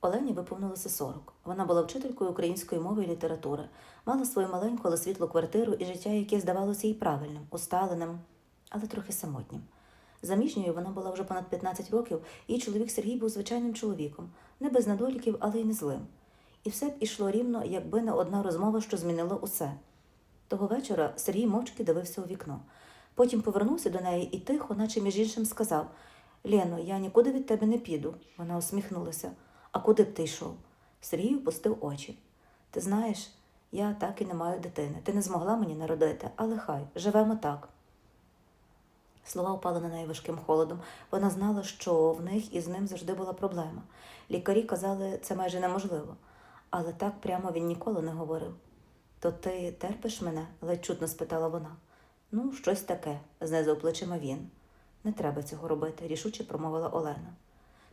Олені виповнилося 40. Вона була вчителькою української мови і літератури, мала свою маленьку, але світлу квартиру і життя, яке здавалося їй правильним, усталеним, але трохи самотнім. Заміжньою вона була вже понад 15 років, і її чоловік Сергій був звичайним чоловіком, не без недоліків, але й не злим. І все б ішло рівно, якби не одна розмова, що змінила усе. Того вечора Сергій мовчки дивився у вікно. Потім повернувся до неї і тихо, наче між іншим, сказав Лєно, я нікуди від тебе не піду. Вона усміхнулася. А куди б ти йшов? Сергій опустив очі. Ти знаєш, я так і не маю дитини. Ти не змогла мені народити, але хай, живемо так. Слова впали на неї важким холодом. Вона знала, що в них із ним завжди була проблема. Лікарі казали, це майже неможливо. Але так прямо він ніколи не говорив. То ти терпиш мене? ледь чутно спитала вона. Ну, щось таке, знизав плечима він. Не треба цього робити, рішуче промовила Олена.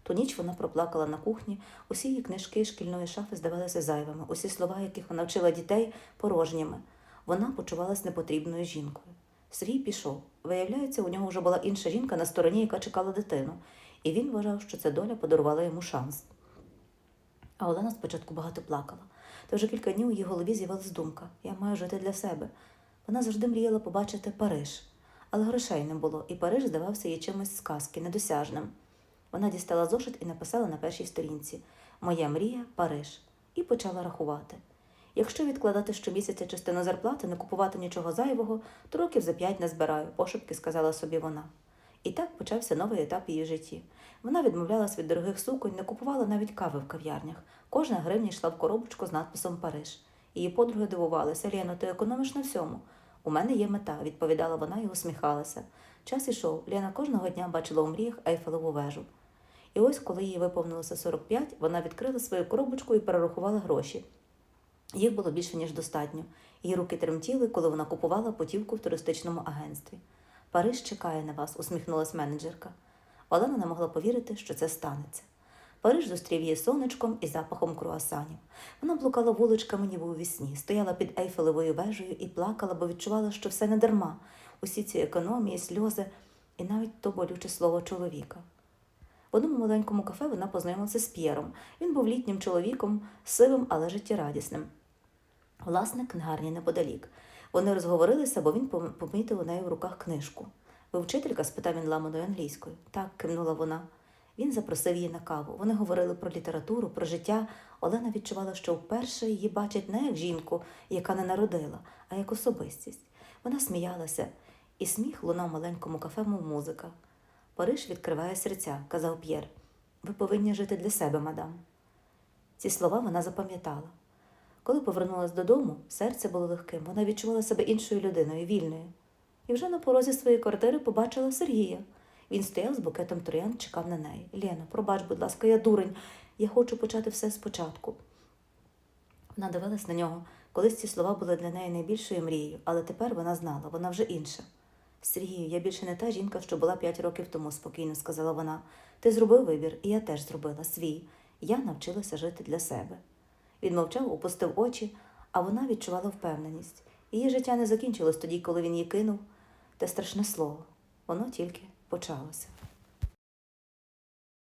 Ту ніч вона проплакала на кухні, усі її книжки шкільної шафи здавалися зайвими, усі слова, яких вона вчила дітей, порожніми. Вона почувалась непотрібною жінкою. Сергій пішов. Виявляється, у нього вже була інша жінка на стороні, яка чекала дитину, і він вважав, що ця доля подарувала йому шанс. А Олена спочатку багато плакала. Та вже кілька днів у її голові з'явилась думка я маю жити для себе. Вона завжди мріяла побачити Париж, але грошей не було, і Париж здавався їй чимось з казки, недосяжним. Вона дістала зошит і написала на першій сторінці Моя мрія Париж і почала рахувати. Якщо відкладати щомісяця частину зарплати, не купувати нічого зайвого, то років за п'ять не збираю, пошепки сказала собі вона. І так почався новий етап її житті. Вона відмовлялась від дорогих суконь, не купувала навіть кави в кав'ярнях. Кожна гривня йшла в коробочку з надписом Париж. Її подруги дивувалися Лєно, ти економиш на всьому. У мене є мета, відповідала вона і усміхалася. Час ішов. Лена кожного дня бачила у мріях Ейфелеву вежу. І ось, коли їй виповнилося 45, вона відкрила свою коробочку і перерахувала гроші. Їх було більше, ніж достатньо. Її руки тремтіли, коли вона купувала путівку в туристичному агентстві. Париж чекає на вас, усміхнулась менеджерка. Олена не могла повірити, що це станеться. Париж зустрів її сонечком і запахом круасанів. Вона блукала вуличками, ніби у вісні, стояла під Ейфелевою вежею і плакала, бо відчувала, що все не дарма. Усі ці економії, сльози і навіть то болюче слово чоловіка. В одному маленькому кафе вона познайомилася з П'єром. Він був літнім чоловіком, сивим, але життєрадісним. Власник книгарні неподалік. Вони розговорилися, бо він помітив у неї в руках книжку. Ви вчителька? спитав він ламаною англійською. Так, кивнула вона. Він запросив її на каву. Вони говорили про літературу, про життя. Олена відчувала, що вперше її бачать не як жінку, яка не народила, а як особистість. Вона сміялася, і сміх лунав маленькому кафе, мов музика. Париж відкриває серця, казав П'єр. Ви повинні жити для себе, мадам. Ці слова вона запам'ятала. Коли повернулась додому, серце було легким, вона відчувала себе іншою людиною, вільною. І вже на порозі своєї квартири побачила Сергія. Він стояв з букетом троянд, чекав на неї. Лєно, пробач, будь ласка, я дурень. Я хочу почати все спочатку. Вона дивилась на нього. Колись ці слова були для неї найбільшою мрією, але тепер вона знала, вона вже інша. Сергію, я більше не та жінка, що була п'ять років тому, спокійно сказала вона. Ти зробив вибір, і я теж зробила свій. Я навчилася жити для себе. Він мовчав, опустив очі, а вона відчувала впевненість. Її життя не закінчилось тоді, коли він її кинув. Те страшне слово. Воно тільки почалося.